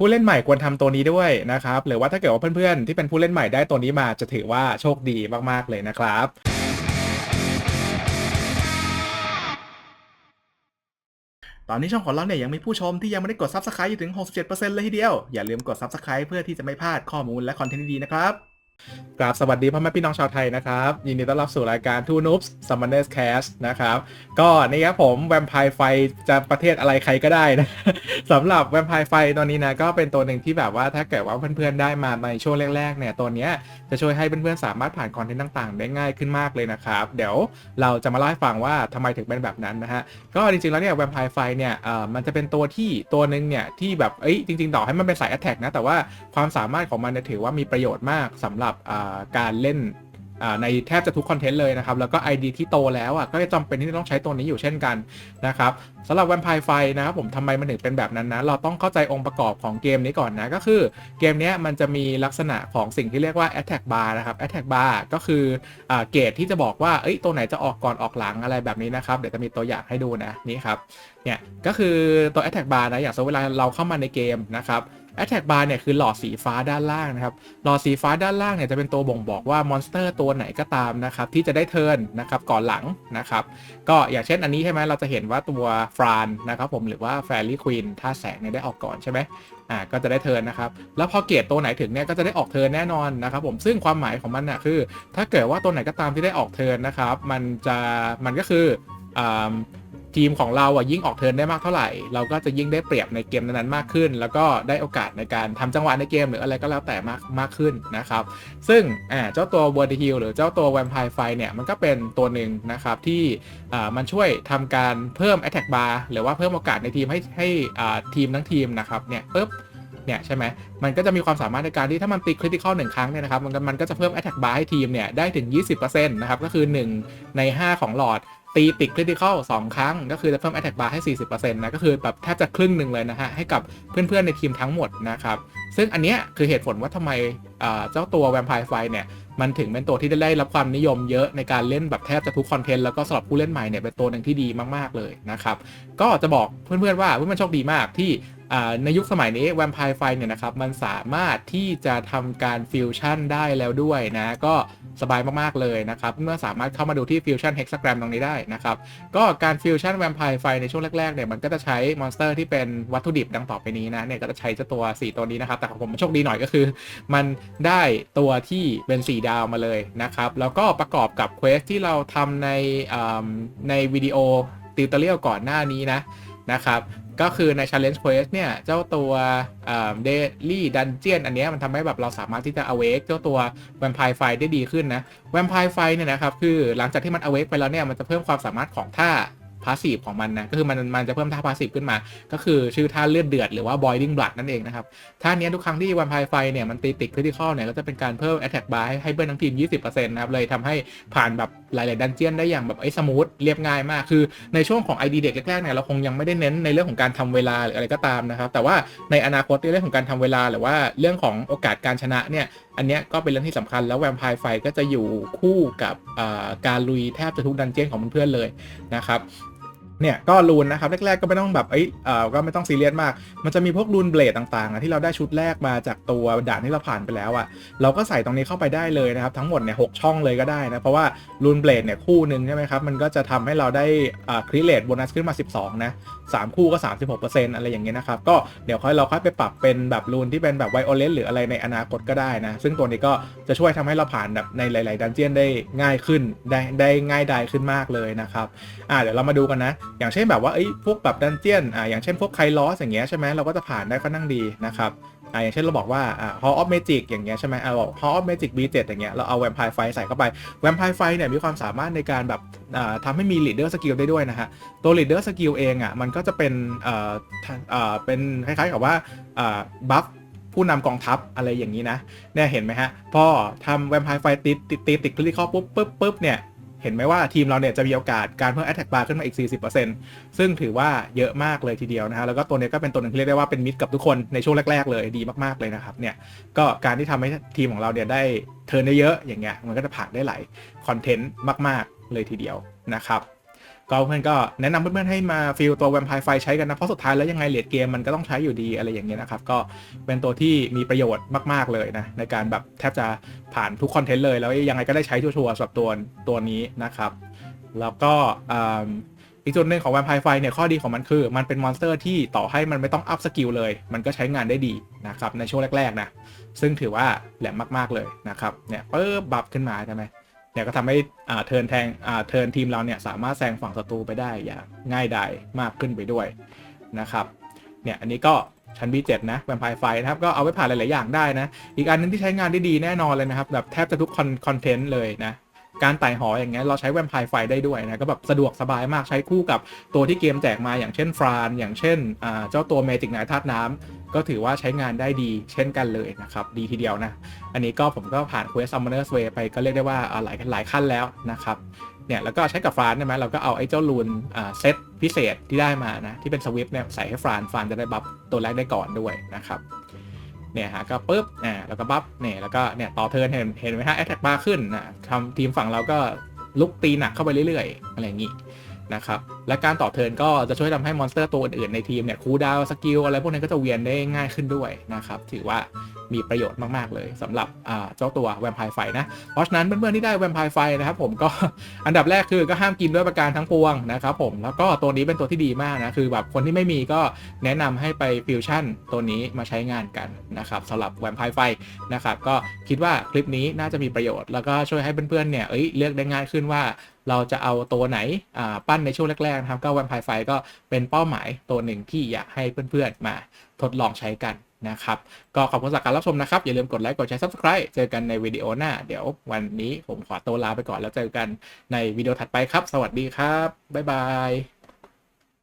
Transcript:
ผู้เล่นใหม่ควรทำตัวนี้ด้วยนะครับ หรือว่าถ้าเกิดว่าเพื่อนๆที่เป็นผู้เล่นใหม่ได้ตัวนี้มาจะถือว่าโชคดีมากๆเลยนะครับตอนนี้ช่องของเราเนี่ยยังมีผู้ชมที่ยังไม่ได้กด Subscribe อยู่ถึง 67%เลยทีเดียว อย่าลืมกด Subscribe เพื่อที่จะไม่พลาดข้อมูลและคอนเทนต์ดีๆนะครับ กราบสวัสดีพ่อแม่พี่น้องชาวไทยนะครับ ยินดีต้อนรับสู่รายการ Two Noobs Summoners Cast นะครับ ก็นี่ครับผมแวมไพร์ไฟจะประเทศอะไรใครก็ได้นะสำหรับแวมไพร์ไฟตอนนี้นะก็เป็นตัวหนึ่งที่แบบว่าถ้าเกิดว่าเพื่อนๆได้มาในช่วงแรกๆเนี่ยตัวนี้จะช่วยให้เพื่อนๆสามารถผ่านคอนเทนต์ต่างๆ ได้ง่ายขึ้นมากเลยนะครับ เดี๋ยวเราจะมาเล่าให้ฟังว่าทำไมถึงเป็นแบบนั้นนะฮะก็จริงๆแล้วเนี่ยแวมไพร์ไฟเนี่ยเอ่อมันจะเป็นตัวที่ตัวหนึ่งเนี่ยที่แบบเอ้ยจริงๆต่อให้มันเป็นสาย Attack นะแต่ว่าความสามารถของมันเนี่ยถือว่ามีประโยชน์มากสำหรับอ่าการเล่นในแทบจะทุกคอนเทนต์เลยนะครับ แล้วก็ ID ที่โตแล้วอะก็จะจำเป็นที่จะต้องใช้ตัวนี้อยู่เช่นกันนะครับสำหรับแวมไพร์ไฟนะครับผมทำไมมันถึงเป็นแบบนั้นนะ เราต้องเข้าใจองค์ประกอบของเกมนี้ก่อนนะ ก็คือเกมนี้มันจะมีลักษณะของสิ่งที่เรียกว่า Attack Bar นะครับ Attack Bar ก็คืออเกรดที่จะบอกว่าเอ้ยตัวไหนจะออกก่อนออกหลังอะไรแบบนี้นะครับ เดี๋ยวจะมีตัวอย่างให้ดูนะนี่ครับเนี่ยก็คือตัว Attack Bar นะอย่างสมมติเวลาเราเข้ามาในเกมนะครับ Attack Bar เนี่ยคือหลอดสีฟ้าด้านล่างนะครับ หลอดสีฟ้าด้านล่างเนี่ยจะเป็นตัวบ่งบอกว่ามอนสเตอร์ตัวไหนก็ตามนะครับที่จะได้เทิร์นนะครับก่อนหลังนะครับ ก็อย่างเช่นอันนี้ใช่ไหมเราจะเห็นว่าตัวฟรานนะครับผมหรือว่าแฟรี่ควีนท่าแสงเนี่ยได้ออกก่อนใช่ไหมอ่าก็จะได้เทิร์นนะครับ แล้วพอเกรดตัวไหนถึงเนี่ยก็จะได้ออกเทิร์นแน่นอนนะครับผมซึ่งความหมายของมันน่ะคือ ถ้าเกิดว่าตัวไหนก็ตามที่ได้ออกเทิร์นนะครับ มันจะมันก็คืออ่า ทีมของเราอะยิ่งออกเทิร์นได้มากเท่าไหร่ เราก็จะยิ่งได้เปรียบในเกมนั้นๆมากขึ้น แล้วก็ได้โอกาสในการทำจังหวะในเกมหรืออะไรก็แล้วแต่มากมากขึ้นนะครับ ซึ่งอ่าเจ้าตัว w o r d Hill หรือเจ้าตัว Vampire Fire เนี่ยมันก็เป็นตัวหนึ่งนะครับที่อ่ามันช่วยทำการเพิ่ม Attack Bar หรือว่าเพิ่มโอกาสในทีมให้ให้อ่าทีมทั้งทีมนะครับเนี่ยปึ๊บเนี่ยใช่ไหมมันก็จะมีความสามารถในการที่ถ้ามันตีคริติคอลหนึ่งครั้งเนี่ยนะครับมันก็มันก็จะเพิ่ม Attack Bar ให้ทีมเนี่ยได้ถึง 20%นะครับก็คือ 1 ใน 5 ของหลอด ตีติดคริติคอลสองครั้ง ก็คือจะเพิ่มแอตแทกบาร์ให้ 40%นะก็คือแบบแทบจะครึ่งหนึ่งเลยนะฮะ ให้กับเพื่อนๆในทีมทั้งหมดนะครับ ซึ่งอันเนี้ยคือเหตุผลว่าทำไมเจ้าตัวแวมไพร์ไฟเนี่ย มันถึงเป็นตัวที่ได้รับความนิยมเยอะในการเล่นแบบแทบจะทุกคอนเทนต์แล้วก็สำหรับผู้เล่นใหม่เนี่ยเป็นตัวหนึ่งที่ดีมากๆเลยนะครับ ก็จะบอกเพื่อนๆว่าเพื่อนๆโชคดีมากที่ ในยุคสมัยนี้ Vampire Fire เนี่ยนะครับมันสามารถที่จะทำการฟิวชั่นได้แล้วด้วยนะ ก็สบายมาก ๆ เลยนะครับ เมื่อสามารถเข้ามาดูที่ฟิวชั่น Hexagram ตรงนี้ได้นะครับ ก็การฟิวชั่นแวมไพร์ไฟในช่วงแรก ๆ เนี่ย มันก็จะใช้มอนสเตอร์ที่เป็นวัตถุดิบดังต่อไปนี้นะ เนี่ย ก็จะใช้เจ้าตัว 4 ตัวนี้นะครับ แต่ของผมโชคดีหน่อยก็คือ มันได้ตัวที่เป็น 4 ดาวมาเลยนะครับ แล้วก็ประกอบกับเควสที่เราทำในในวิดีโอติวเตอร์เรียลก่อนหน้านี้นะนะครับ ก็คือใน Challenge Quest เนี่ย เจ้าตัวเดลี่ดันเจียนอันนี้มันทำให้แบบเราสามารถที่จะ awake เจ้าตัว Vampire Fire ได้ดีขึ้นนะ Vampire Fire เนี่ยนะครับ คือหลังจากที่มัน awake ไปแล้วเนี่ย มันจะเพิ่มความสามารถของท่า พาสซีฟของมันนะก็คือมันมันจะเพิ่มท่าพาสซีฟขึ้นมา ก็คือชื่อท่าเลือดเดือดหรือว่า boiling blood นั่นเองนะครับท่านี้ทุกครั้งที่ Vampire Fire เนี่ยมันตีติด critical เนี่ยก็จะเป็นการเพิ่ม attack bar ให้ให้เบิร์นทั้งทีม 20%นะครับเลยทำให้ผ่านแบบหลาย ๆ ดันเจียนได้อย่างแบบไอ้สมูทเรียบง่ายมากคือในช่วงของ ID เด็กแรก ๆ เนี่ยเราคงยังไม่ได้เน้นในเรื่องของการทำเวลาหรืออะไรก็ตามนะครับแต่ว่าในอนาคตในเรื่องของการทำเวลาหรือว่าเรื่องของโอกาสการชนะเนี่ยอันนี้ก็เป็นเรื่องที่สำคัญแล้วแวมไพร์ไฟก็จะอยู่คู่กับการลุยแทบจะทุกดันเจียนของเพื่อนๆเลยนะครับ เนี่ยก็รูนนะครับแรกๆก็ไม่ต้องแบบเอ้ยเออก็ไม่ต้องซีเรียสมาก มันจะมีพวกรูนเบลดต่างๆอะที่เราได้ชุดแรกมาจากตัวด่านที่เราผ่านไปแล้วอะเราก็ใส่ตรงนี้เข้าไปได้เลยนะครับทั้งหมดเนี่ยหกช่องเลยก็ได้นะเพราะว่ารูนเบลดเนี่ยคู่หนึ่งใช่ไหมครับมันก็จะทำให้เราได้อ่าคริเลตโบนัสขึ้นมา 12 นะสามคู่ก็ 36%อะไรอย่างเงี้ยนะครับ ก็เดี๋ยวค่อยเราค่อยไปปรับเป็นแบบรูนที่เป็นแบบไวโอเลนหรืออะไรในอนาคตก็ได้นะ ซึ่งตัวนี้ก็จะช่วยทำให้เราผ่านแบบในหลาย ๆ ดันเจียนได้ง่ายขึ้นได้ได้ง่ายดายขึ้นมากเลยนะครับ อ่าเดี๋ยวเรามาดูกันนะอย่างเช่นแบบว่าเอ้พวกแบบดันเจียนอ่าอย่างเช่นพวกไคลอสอย่างเงี้ยใช่ไหมเราก็จะผ่านได้ค่อนข้างดีนะครับอ่าอย่างเช่นเราบอกว่าอ่า Hall of Magic อย่างเงี้ยใช่ไหมอ่าบอก Hall of Magic B7 อย่างเงี้ยเราเอา Vampire Fire ใส่เข้าไป Vampire Fire เนี่ยมีความสามารถในการแบบอ่าทำให้มี Leader Skill ได้ด้วยนะฮะตัว Leader Skill เองอะมันก็จะเป็นอ่อทาอ่อเป็นคล้ายๆกับว่าอ่าบัฟผู้นำกองทัพอะไรอย่างนี้นะเนี่ยเห็นไหมฮะพอทำ Vampire Fire ติดติดติดติดคลิกเข้าปุ๊บปุ๊บปุ๊บเนี่ย เห็นไหมว่าทีมเราเนี่ยจะมีโอกาสการเพิ่ม attack bar ขึ้นมาอีก 40%ซึ่งถือว่าเยอะมากเลยทีเดียวนะฮะแล้วก็ตัวเนี้ยก็เป็นตัวหนึ่งที่เรียกได้ว่าเป็นมิตรกับทุกคนในช่วงแรก ๆ เลยดีมากๆเลยนะครับเนี่ยก็การที่ทำให้ทีมของเราเนี่ยได้เทิร์นเยอะๆอย่างเงี้ยมันก็จะผ่านได้หลายคอนเทนต์มาก ๆ เลยทีเดียวนะครับ ก็เพื่อนก็แนะนำเพื่อนๆให้มาฟิลตัวแวมไพร์ไฟใช้กันนะ เพราะสุดท้ายแล้วยังไงเลดเกมมันก็ต้องใช้อยู่ดีอะไรอย่างเงี้ยนะครับ ก็เป็นตัวที่มีประโยชน์มากๆเลยนะ ในการแบบแทบจะผ่านทุกคอนเทนต์เลย แล้วยังไงก็ได้ใช้ชัวร์ๆสำหรับตัวตัวนี้นะครับ แล้วก็อีกจุดหนึ่งของแวมไพร์ไฟเนี่ยข้อดีของมันคือ มันเป็นมอนสเตอร์ที่ต่อให้มันไม่ต้องอัพสกิลเลย มันก็ใช้งานได้ดีนะครับในช่วงแรกๆนะซึ่งถือว่าแหลมมากๆเลยนะครับเนี่ยเปิ๊บบัฟขึ้นมาใช่ไหม เนี่ยก็ทำให้อ่าเทิร์นแทงอ่าเทิร์นทีมเราเนี่ยสามารถแซงฝั่งศัตรูไปได้อย่างง่ายดายมากขึ้นไปด้วยนะครับเนี่ยอันนี้ก็ชั้น B7 นะแวมไพร์ไฟนะครับก็เอาไว้ผ่านหลาย ๆ อย่างได้นะ อีกอันนึงที่ใช้งานได้ดีแน่นอนเลยนะครับ แบบแทบจะทุกคอนเทนต์เลยนะ การไต่หออย่างเงี้ยเราใช้แวมไพร์ไฟได้ด้วยนะ ก็แบบสะดวกสบายมากใช้คู่กับตัวที่เกมแจกมาอย่างเช่นฟรานอย่างเช่นอ่าเจ้าตัวเมจิกนท์ธาตุน้ำก็ถือว่าใช้งานได้ดีเช่นกันเลยนะครับ ดีทีเดียวนะ อันนี้ก็ผมก็ผ่าน Quest Summoner's Way ไปก็เรียกได้ว่าอ่าหลายหลายขั้นแล้วนะครับเนี่ยแล้วก็ใช้กับฟรานใช่ไหมเราก็เอาไอ้เจ้าลูนอ่าเซตพิเศษที่ได้มานะที่เป็นสวิฟเนี่ยใส่ให้ฟรานฟรานจะได้บัฟตัวแรกได้ก่อนด้วยนะครับ เนี่ยฮะก็ปุ๊บอ่าแล้วก็บัฟเนี่ยแล้วก็เนี่ยต่อเทิร์นเห็นเห็นไหมฮะแอตแทกบาร์ขึ้นนะทำทีมฝั่งเราก็ลุกตีหนักเข้าไปเรื่อยๆอะไรอย่างนี้นะครับ และการต่อเทิร์นก็จะช่วยทำให้มอนสเตอร์ตัวอื่นๆในทีมเนี่ยคูดาวสกิลอะไรพวกนี้ก็จะเวียนได้ง่ายขึ้นด้วยนะครับถือว่ามีประโยชน์มากๆเลยสำหรับเจ้าตัวแวมไพร์ไฟนะ เพราะฉะนั้นเพื่อนๆที่ได้แวมไพร์ไฟนะครับผมก็อันดับแรกคือก็ห้ามกินด้วยประการทั้งปวงนะครับผมแล้วก็ตัวนี้เป็นตัวที่ดีมากนะคือแบบคนที่ไม่มีก็แนะนำให้ไปฟิวชั่นตัวนี้มาใช้งานกันนะครับสำหรับแวมไพร์ไฟนะครับก็คิดว่าคลิปนี้น่าจะมีประโยชน์ แล้วก็ช่วยให้เพื่อนๆเนี่ยเอ้ยเลือกได้ง่ายขึ้นว่าเราจะเอาตัวไหนปั้นในช่วงแรกนะครับก็แวมไพไฟก็เป็นเป้าหมายตัวหนึ่งที่อยากให้เพื่อนๆมาทดลองใช้กันนะครับ ก็ขอบคุณสักการรับชมนะครับ อย่าลืมกดไลค์กดแชร์ subscribe เจอกันในวิดีโอหน้า เดี๋ยววันนี้ผมขอตัวลาไปก่อนแล้วเจอกันในวิดีโอถัดไปครับ สวัสดีครับ บ๊ายบาย